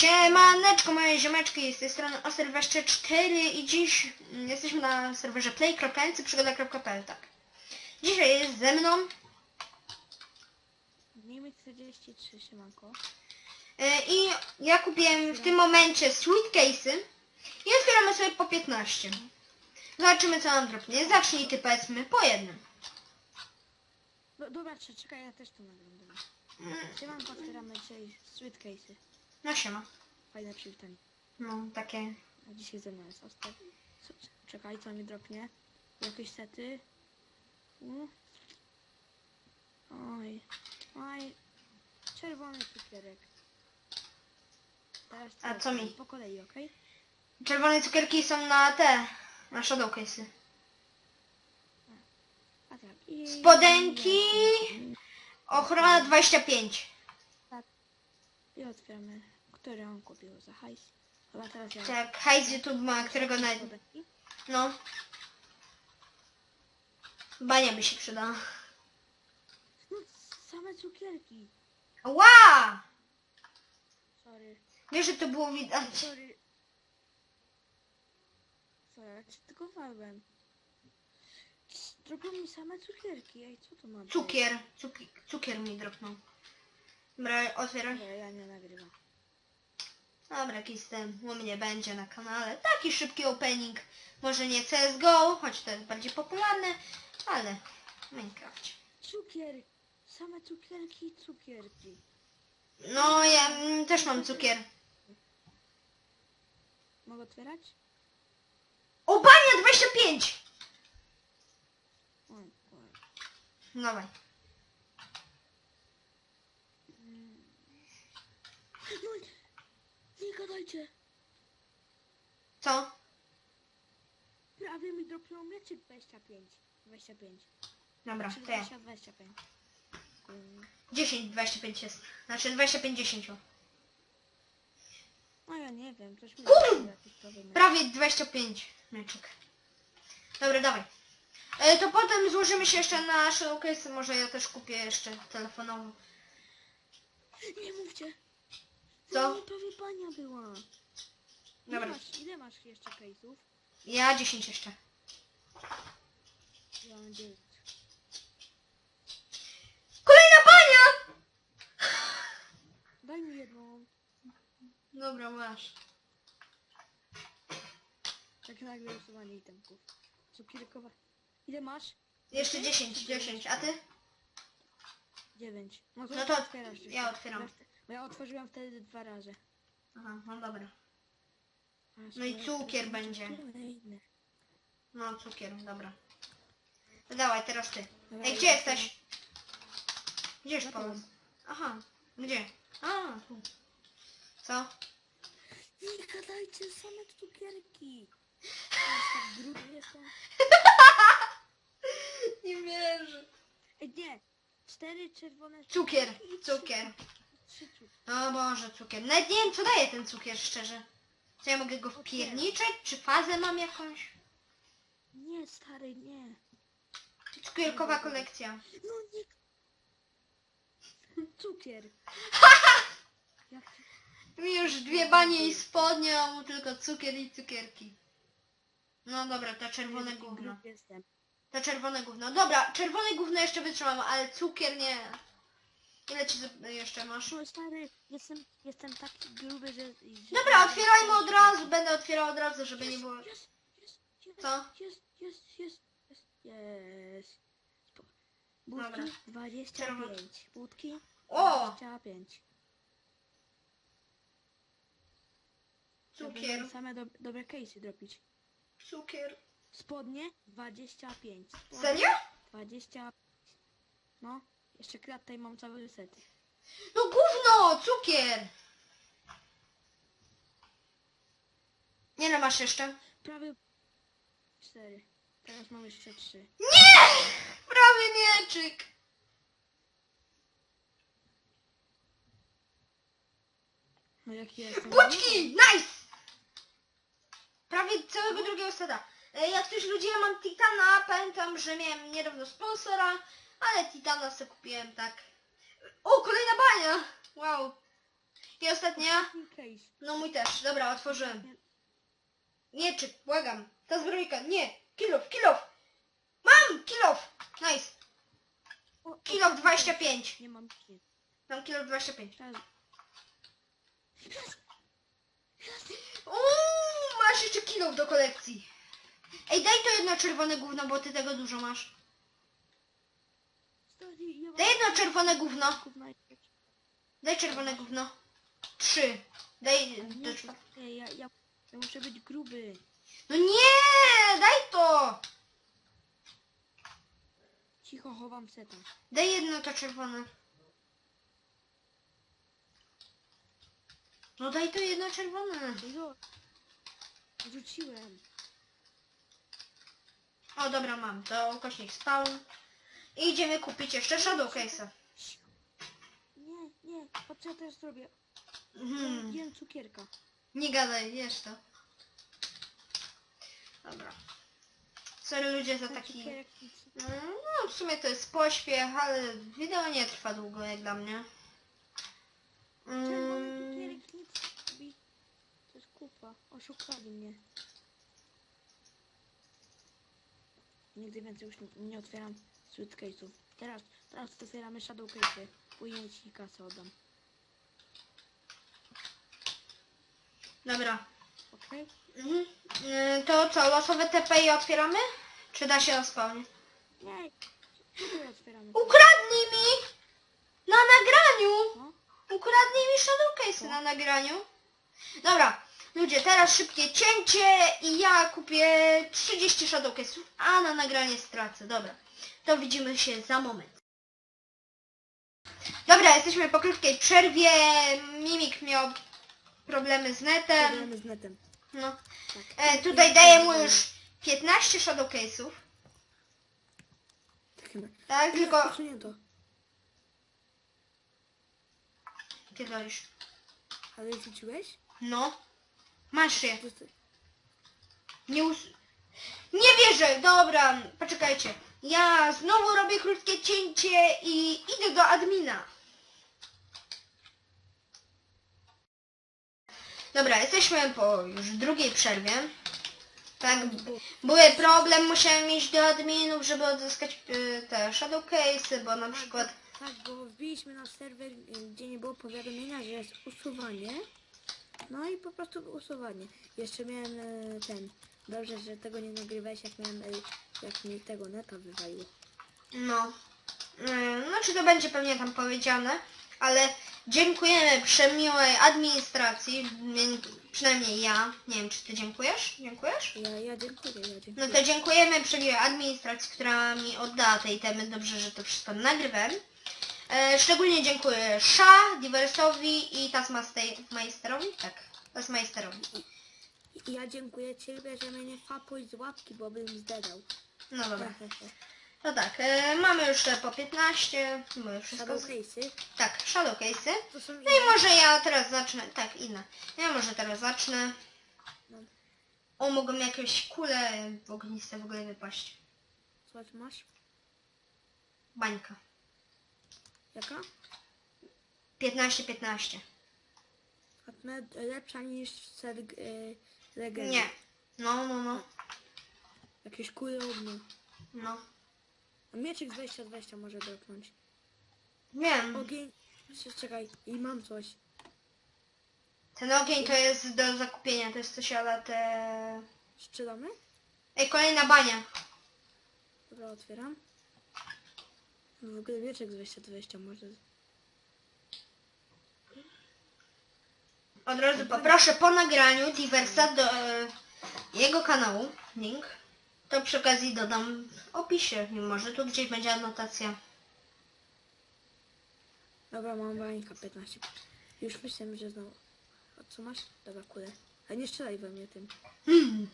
Siemaneczko moje ziomeczki, z tej strony Oster24 i dziś jesteśmy na serwerze play.nc przygoda.pl, tak. Dzisiaj jest ze mną Niemiec 43, siemanko. e, i ja kupiłem w tym momencie sweet case'y i otwieramy sobie po 15. Zobaczymy co nam dropnie. Zacznij ty powiedzmy po jednym. Do, dobra, cze- czekaj, ja też to nagram. Mm, Siemanko, otwieramy dzisiaj sweet case'y. No siema. Fajne przywitanie. No takie. A dzisiaj ze mną jest. Co- Czekaj, co mi dropnie? Jakieś sety? Oj, oj. Czerwony cukierek. Teraz A teraz co mi? Po kolei, okej? Czerwone cukierki są na te, na shadow case'y. A tak. I... Spodenki. Ochrona 25. I otwieramy. Który on kupił za hajs? Chyba teraz ja. Tak, hajs YouTube ma, którego na... No. Bania by się przydała. No, same cukierki. Ła! Sorry, Wiesz, że to było widać. sorry. Co, ja cytykowałem. Zrobią mi same cukierki, ej, co to ma być? Cukier. Cuki, cukier mi dropnął. Dobra, otwieraj. Nie, ja nie nagrywam. Dobra, jakiś ten u mnie będzie na kanale. Taki szybki opening. Może nie CSGO, choć to jest bardziej popularne, ale w Minecraft. Cukier! Same cukierki i cukierki. No, ja mm, też mam cukier. Mogę otwierać? O, bania 25! O, o. Dawaj. Mm. No, nie gadajcie! Co? Prawie mi dropnął mieczyk 25. 25. Dobra, Czyli to ja. 20, 25. Mm. 10, 25 jest. Znaczy 25, 10. o. No ja nie wiem, coś mi jakiś. Prawie 25 meczek. Dobra, dawaj. E, to potem złożymy się jeszcze na showcase. Może ja też kupię jeszcze telefonową. Nie mówcie! Co? No, prawie pania była. Ile Dobra. masz, ile masz jeszcze case'ów? Ja 10 jeszcze. Ja mam 9. Kolejna pania! Daj mi jedną. Dobra, masz. Tak nagle usuwanie itemków. Cukierkowa. Ile masz? Jeszcze 10, 10. A ty? 9. No to, No to otwierasz jeszcze. ja otwieram. Bo ja otworzyłem wtedy dwa razy. Aha, no dobra. A No i skoro cukier to będzie. kolejny. No, cukier, dobra. No dawaj, teraz ty. Dobra, Ej, gdzie jesteś? Gdzież dole. Aha, gdzie? A, tu. Co? Nie gadajcie, same cukierki. Jestem. Nie wierzę. Ej, nie. Cztery czerwone Cukier, cukier. Cukier. O Boże, cukier. Nawet nie wiem, co daje ten cukier, szczerze. Czy ja mogę go wpierniczeć? Czy fazę mam jakąś? Nie, stary, nie. Cukierkowa kolekcja. No nie. Cukier. Jak Mi już dwie banie i spodnie, a mu tylko cukier i cukierki. No dobra, to czerwone gówno. Jestem. To czerwone gówno. Dobra, czerwone gówno jeszcze wytrzymam, ale cukier nie. Ile ci z- jeszcze masz? No stary, jestem, jestem taki gruby, że... że Dobra, otwierajmy od razu. Będę otwierał od razu, żeby nie było... Jest, jest, jest, Co? Jest, jest, jest, jest, jest. Dobra. Budki 25. Budki O! 25. Cukier, Żeby Same do, dobre case'y dropić. cukier. Spodnie 25. Spodnie Serio? 20. No, jeszcze krat tutaj mam cały set. No gówno, cukier. Ile masz jeszcze? Prawie 4. Teraz mam jeszcze 3. Nie! Prawie mieczyk. No jaki jestem? Bućki! Nice! Prawie całego drugiego seta. E, Jak ktoś ludzie, ja mam Titana, pamiętam, że miałem niedawno sponsora, ale Titana sobie kupiłem tak. O, kolejna bania! Wow. I ostatnia. No mój też. Dobra, otworzyłem. Mieczyk, błagam. Ta zbrojka, nie. Kilof, kilof. Mam kilof. Nice. Kilof 25. Nie mam. Mam kilof 25. Teraz Uuu, masz jeszcze kilof do kolekcji. Ej, daj to jedno czerwone gówno, bo ty tego dużo masz. Daj jedno czerwone gówno. Daj czerwone gówno. Trzy. Daj... Nie, Do... nie, ja, ja, ja muszę być gruby. No nie! Daj to! Cicho chowam seta. Daj jedno to czerwone. No daj to jedno czerwone. Rzuciłem. O dobra, mam. To ukośnik spawn. I idziemy kupić jeszcze Shadow Case'a. Nie, nie, patrz co ja teraz zrobię. Mhm. Jem cukierka. Nie gadaj, wiesz to. Dobra. Sorry ludzie za taki... cukierek No w sumie to jest pośpiech, ale wideo nie trwa długo jak dla mnie. Czerwony Mm, cukierek nic. To jest kupa. Oszukali mnie. Nigdy więcej już nie, otwieram suitcase'ów. Teraz, teraz otwieramy shadow case'y. Później ci kasę oddam. dobra. Okej? Mhm. Y, To co, losowe TPI otwieramy? Czy da się spawnie? Nie. Otwieramy. Ukradnij mi! Na nagraniu! No. Ukradnij mi Shadow Case na nagraniu. Dobra, ludzie, teraz szybkie cięcie i ja kupię 30 Shadow Case'ów, a na nagranie stracę. Dobra, to widzimy się za moment. Dobra, jesteśmy po krótkiej przerwie. Mimik miał problemy z netem. Problemy z netem. No. Tak. E, tutaj daję mu już 15 Shadow Case'ów. Tak chyba. Tak, tylko... Usunięto. Pierdolisz. Ale rzuciłeś? No. Masz je. Nie us... Nie wierzę! Dobra, poczekajcie. Ja znowu robię krótkie cięcie i idę do admina. Dobra, jesteśmy po już drugiej przerwie. Tak, były problem, musiałem iść do adminów, żeby odzyskać y, te shadow case'y, bo na przykład... Tak, bo wbiliśmy na serwer, y, gdzie nie było powiadomienia, że jest usuwanie. No i po prostu usuwanie. Jeszcze miałem e, ten. Dobrze, że tego nie nagrywałeś, jak miałem, e, jak mi tego neta wywaliło. No. Y, No, czy to będzie pewnie tam powiedziane, ale dziękujemy przemiłej administracji, przynajmniej ja. Nie wiem, czy ty dziękujesz? Dziękujesz? Ja, ja dziękuję, ja No dziękuję. to dziękujemy przemiłej administracji, która mi oddała tej temy. Dobrze, że to wszystko nagrywam. E, szczególnie dziękuję Sha, Diversowi i Taskmasterowi. Tak, Taskmasterowi. I ja dziękuję Ciebie, że mnie nie fapuj z łapki, bo bym zdedał. No dobra. No tak, e, mamy już te po 15. Mamy wszystko. Shadow Z... case'y. Tak, shadow case'y. To są No i może ja teraz zacznę, tak inne. Ja może teraz zacznę. No. O, mogą jakieś kule ogniste w ogóle wypaść. Słuchaj, masz? Bańka. Jaka? 15-15. Fatme lepsza niż ser, e, legendy. Nie. No, no, no. Jakieś kule ognia. No. A mieczyk 2020 może dropnąć. Wiem. Ogień. Czekaj, i mam coś. Ten ogień to jest do zakupienia, to jest coś ale te... Sprzedamy? Ej, kolejna bania. Dobra, otwieram. W ogóle mieczek 2020 może. Od razu poproszę po nagraniu Diversa do e, jego kanału, link. To przy okazji dodam w opisie, mimo że tu gdzieś będzie anotacja. Dobra, mam bańka 15. Już myślałem, że znowu. A co masz? Dobra, kule. A nie strzelaj we mnie tym. Hmm.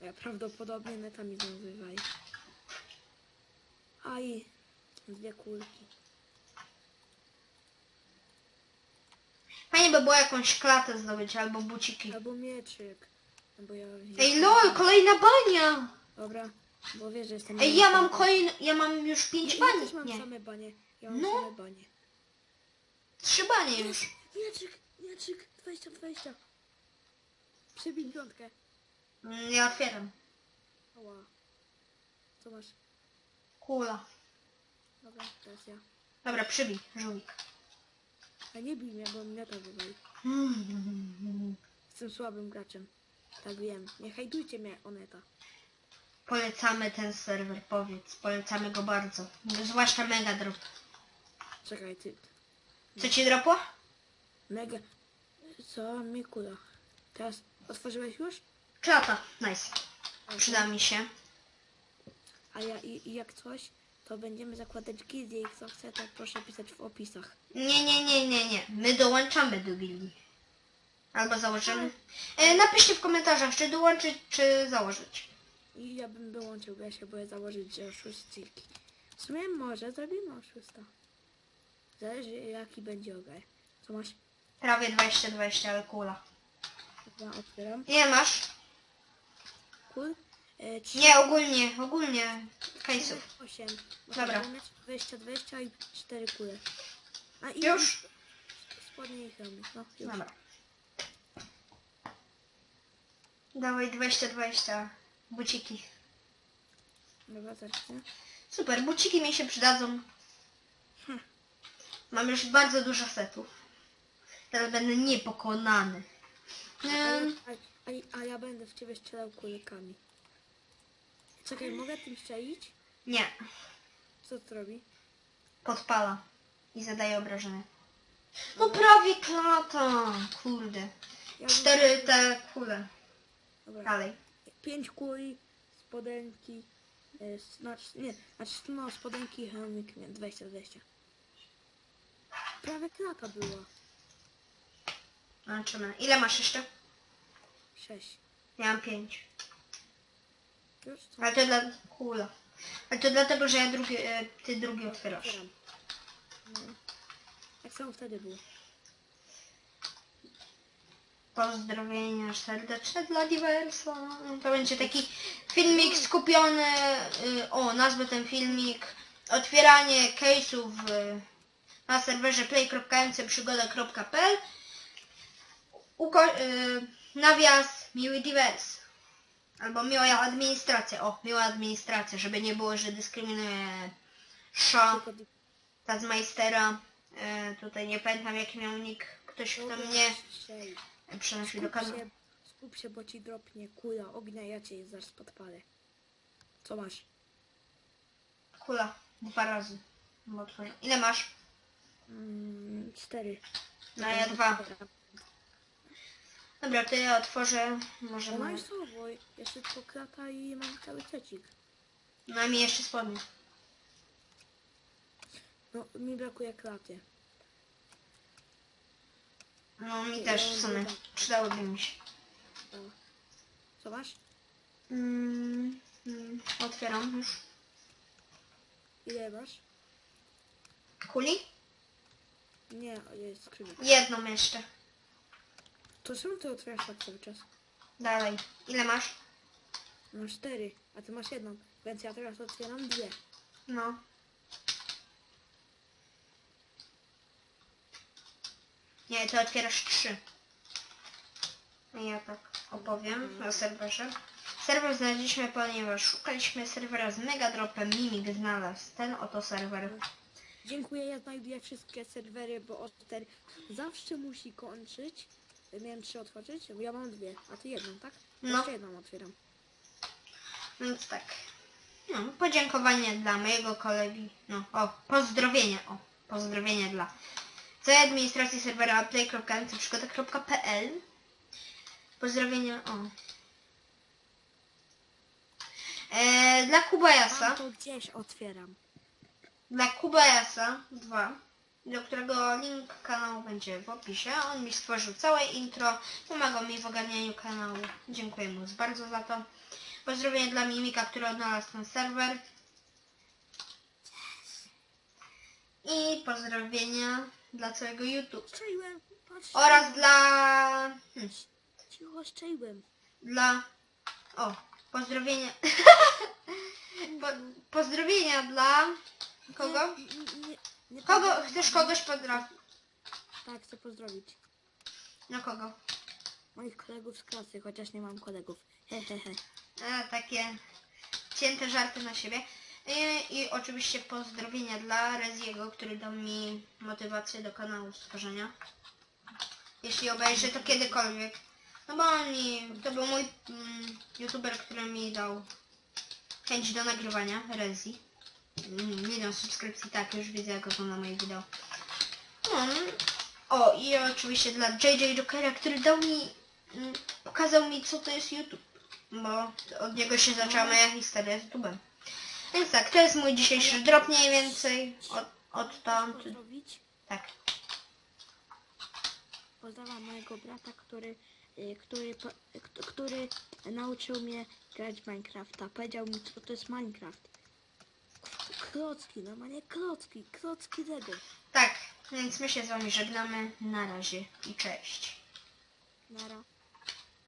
Ja prawdopodobnie neta mi znowu wywali. Aj, dwie kulki. Fajnie by było jakąś klatę zdobyć albo buciki. Albo mieczyk. No bo ja... Ej lol, kolejna bania! Dobra, bo wiesz, że jestem... Ej, ja mam kolejny, ja mam już Ja, pięć ja bani. też mam Nie, same banie. Ja mam No. same banie. trzy banie już. Mieczyk, Mieczyk 20, 20. Przybij piątkę. Mm, Ja otwieram. Ała. Co masz? Kula. Dobra, teraz ja. Dobra, przybij, żółwik. A nie bij mnie, bo mnie to wywali. Jestem słabym graczem. Tak wiem. Nie hajdujcie mnie, Oneta. Polecamy ten serwer, powiedz. Polecamy go bardzo. Zwłaszcza Mega Drop. Czekaj, ty. Co ci dropło? Mega. Co? Mi kula. Teraz otworzyłeś już? Klata. Nice. A, Przyda mi się. A ja i, i jak coś, to będziemy zakładać gildię i kto chce, to proszę pisać w opisach. Nie, nie, nie, nie, nie. My dołączamy do gildii. Albo założymy. E, napiszcie w komentarzach, czy dołączyć, czy założyć. I ja bym dołączył, bo ja się boję założyć, że oszustiki. W sumie może zrobimy oszusta. Zależy jaki będzie ogar. Co masz? Prawie 20-20, ale kula. Otwieram. Nie masz? Kul. E, trzy- Nie, ogólnie, ogólnie. Case'ów. 8. Dobra. 20, 20 i 4 kule. A i Już? Spodnie i hełmik, no już. Dobra. Dawaj 20-20. Buciki. Dobra, zacznę. Super, buciki mi się przydadzą. Hm. Mam już bardzo dużo setów. Teraz będę niepokonany. A ja, a, a ja będę w ciebie strzelał kulekami. Czekaj, mogę tym strzelić? nie, Co to robi? podpala. I zadaje obrażenia. No prawie klata. Kurde. Ja Cztery te kule. Dobra. Dalej. Pięć kuli, spodenki, e, znaczy, nie, znaczy no spodenki i hełmik, nie, 20, 20. Prawie klata była. Zobaczymy. Ile masz jeszcze? 6. Ja mam pięć. Ale to dla... Kula. Ale to dlatego, że ja drugi, e, ty drugi otwierasz. Otwieram. No. Jak samo wtedy było. Pozdrowienia serdeczne dla Diversa. To będzie taki filmik skupiony, y, o nazwę ten filmik, otwieranie case'ów y, na serwerze play.mcprzygoda.pl Uko- y, Nawias miły Divers. Albo miła administracja. O, miła administracja, żeby nie było, że dyskryminuje Sza, Tazmeistera. Y, tutaj nie pamiętam jaki miał nick. Ktoś kto mnie przenosi do Skup się, skup się, bo ci dropnie kula ognia, ja cię zaraz podpalę. Co masz? Kula. Dwa razy. Bo twoje- Ile masz? Mm, cztery. No ja dwa. Dobra, to ja otworzę. Może No mam. i słowo, jeszcze tylko klata i mam cały cecik. No mi jeszcze spodnie. No, mi brakuje klaty. No mi też w sumie. Przydałyby mi się. O. Co masz? Mm, mm, otwieram już. Ile masz? Kuli? Nie, jest skrzynia. Jedną jeszcze. To czemu ty otwierasz tak cały czas? Dalej. Ile masz? Mam cztery, a ty masz jedną, więc ja teraz otwieram dwie. No. Nie, to otwierasz trzy. Ja tak opowiem o serwerze. Serwer znaleźliśmy, ponieważ szukaliśmy serwera z megadropem. Mimik znalazł ten oto serwer. Dziękuję, ja znajduję wszystkie serwery, bo Oster zawsze musi kończyć. Miałem trzy otworzyć, bo ja mam dwie, a ty jedną, tak? No. Jeszcze jedną otwieram. Więc tak. No, podziękowanie dla mojego kolegi. No, o, pozdrowienia. O, pozdrowienia dla całej administracji serwera play.mcprzygoda.pl Pozdrowienia, o. E, dla Kubajasa. Tam to gdzieś otwieram. Dla Kubajasa 2, do którego link kanału będzie w opisie. On mi stworzył całe intro, pomagał mi w ogarnianiu kanału. Dziękuję mu bardzo za to. Pozdrowienia dla Mimika, który odnalazł ten serwer. I pozdrowienia dla całego YouTube. Strzeliłem. Oraz dla... Hmm, Cicho, strzeliłem. dla... O, pozdrowienia... po, pozdrowienia dla... Kogo? Nie, nie, nie Kogo? pozdrowię. Chcesz kogoś pozdrowić? Tak, chcę pozdrowić. Na kogo? Moich kolegów z klasy, chociaż nie mam kolegów. Hehehe. A, takie cięte żarty na siebie. I, I oczywiście pozdrowienia dla Reziego, który dał mi motywację do kanału stworzenia. Jeśli obejrzy to kiedykolwiek. No bo oni, to był mój mm, youtuber, który mi dał chęć do nagrywania, Rezi. Milion subskrypcji, tak, już widzę jak ogląda moje wideo. No, o i oczywiście dla JJ Jokera, który dał mi, mm, pokazał mi co to jest YouTube. Bo od niego się zaczęła moja historia z YouTube'em. Więc tak, to jest mój dzisiejszy drop mniej więcej od, odtąd. Tak. Pozdrawiam mojego brata, który, y, który, k- który nauczył mnie grać w Minecrafta. Powiedział mi, co to jest Minecraft. Klocki, normalnie klocki, klocki Lego. Tak, więc my się z wami żegnamy. Na razie i cześć. Nara.